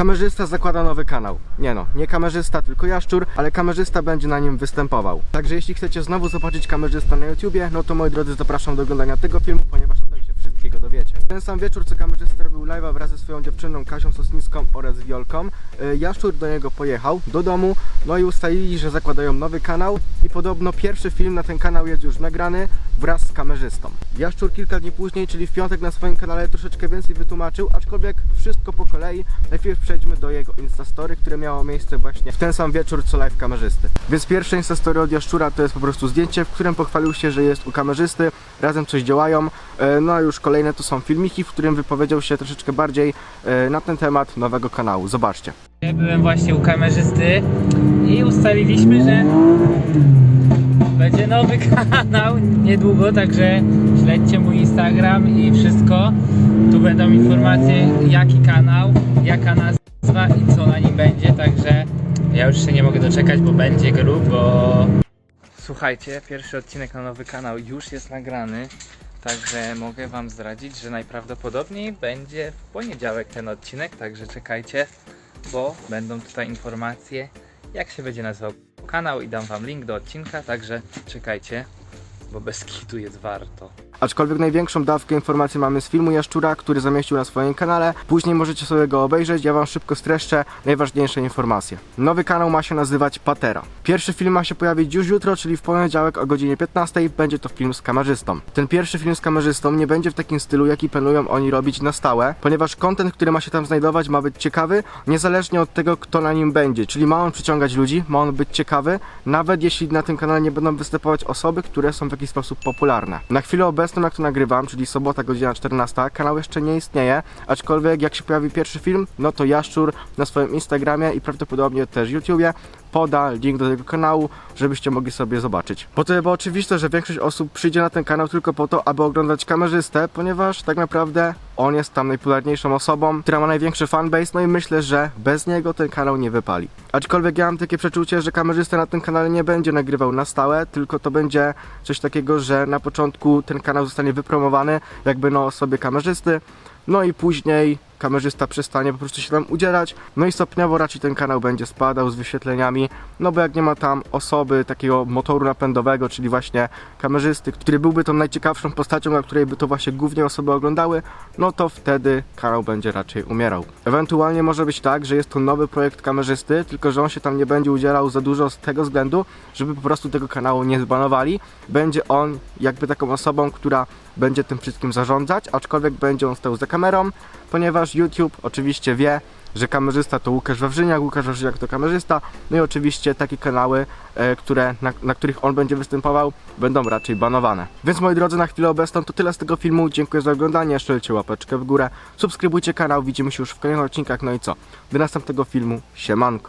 Kamerzysta zakłada nowy kanał. Nie no, nie kamerzysta, tylko jaszczur, ale kamerzysta będzie na nim występował. Także jeśli chcecie znowu zobaczyć kamerzysta na YouTubie, no to moi drodzy zapraszam do oglądania tego filmu, ponieważ tutaj się wszystkiego dowiecie. Ten sam wieczór, co kamerzysta robił live'a wraz ze swoją dziewczyną Kasią Sosnicką oraz Wiolką, y, jaszczur do niego pojechał, do domu, no i ustalili, że zakładają nowy kanał i podobno pierwszy film na ten kanał jest już nagrany wraz z kamerzystą. Jaszczur kilka dni później, czyli w piątek na swoim kanale troszeczkę więcej wytłumaczył, aczkolwiek wszystko po kolei. Najpierw przejdźmy do jego Instastory, które miało miejsce właśnie w ten sam wieczór co live kamerzysty. Więc pierwsze Instastory od Jaszczura to jest po prostu zdjęcie, w którym pochwalił się, że jest u kamerzysty, razem coś działają. E, No a już kolejne to są filmiki, w którym wypowiedział się troszeczkę bardziej e, na ten temat nowego kanału. Zobaczcie. Ja byłem właśnie u kamerzysty i ustaliliśmy, że będzie nowy kanał niedługo, także śledźcie mój Instagram i wszystko. Tu będą informacje jaki kanał, jaka nazwa i co na nim będzie, także ja już się nie mogę doczekać, bo będzie grubo. Słuchajcie, pierwszy odcinek na nowy kanał już jest nagrany. Także mogę Wam zdradzić, że najprawdopodobniej będzie w poniedziałek ten odcinek, także czekajcie bo będą tutaj informacje, jak się będzie nazywał kanał i dam wam link do odcinka, także czekajcie, bo bez kitu jest warto. Aczkolwiek największą dawkę informacji mamy z filmu Jaszczura, który zamieścił na swoim kanale. Później możecie sobie go obejrzeć, ja wam szybko streszczę najważniejsze informacje. Nowy kanał ma się nazywać Patera. Pierwszy film ma się pojawić już jutro, czyli w poniedziałek o godzinie 15. Będzie to film z kamerzystą. Ten pierwszy film z kamerzystą nie będzie w takim stylu, jaki planują oni robić na stałe, ponieważ content, który ma się tam znajdować, ma być ciekawy, niezależnie od tego, kto na nim będzie. Czyli ma on przyciągać ludzi, ma on być ciekawy, nawet jeśli na tym kanale nie będą występować osoby, które są w jakiś sposób popularne. Na chwilę obecną, jak to nagrywam, czyli sobota, godzina 14, kanał jeszcze nie istnieje, aczkolwiek jak się pojawi pierwszy film, no to Jaszczur na swoim Instagramie i prawdopodobnie też YouTubie poda link do tego kanału, żebyście mogli sobie zobaczyć. Po to było oczywiste, że większość osób przyjdzie na ten kanał tylko po to, aby oglądać kamerzystę, ponieważ tak naprawdę on jest tam najpopularniejszą osobą, która ma największy fanbase, no i myślę, że bez niego ten kanał nie wypali. Aczkolwiek ja mam takie przeczucie, że kamerzysta na tym kanale nie będzie nagrywał na stałe, tylko to będzie coś takiego, że na początku ten kanał zostanie wypromowany jakby na osobie kamerzysty, no i później kamerzysta przestanie po prostu się tam udzielać, no i stopniowo raczej ten kanał będzie spadał z wyświetleniami, no bo jak nie ma tam osoby, takiego motoru napędowego, czyli właśnie kamerzysty, który byłby tą najciekawszą postacią, na której by to właśnie głównie osoby oglądały, no to wtedy kanał będzie raczej umierał. Ewentualnie może być tak, że jest to nowy projekt kamerzysty, tylko że on się tam nie będzie udzielał za dużo z tego względu, żeby po prostu tego kanału nie zbanowali. Będzie on jakby taką osobą, która będzie tym wszystkim zarządzać, aczkolwiek będzie on stał za kamerą, ponieważ YouTube oczywiście wie, że kamerzysta to Łukasz Wawrzyniak, Łukasz Wawrzyniak to kamerzysta, no i oczywiście takie kanały, e, które, na, na których on będzie występował, będą raczej banowane. Więc moi drodzy, na chwilę obecną to tyle z tego filmu, dziękuję za oglądanie, szczelcie łapeczkę w górę, subskrybujcie kanał, widzimy się już w kolejnych odcinkach, no i co? Do następnego filmu, siemanko!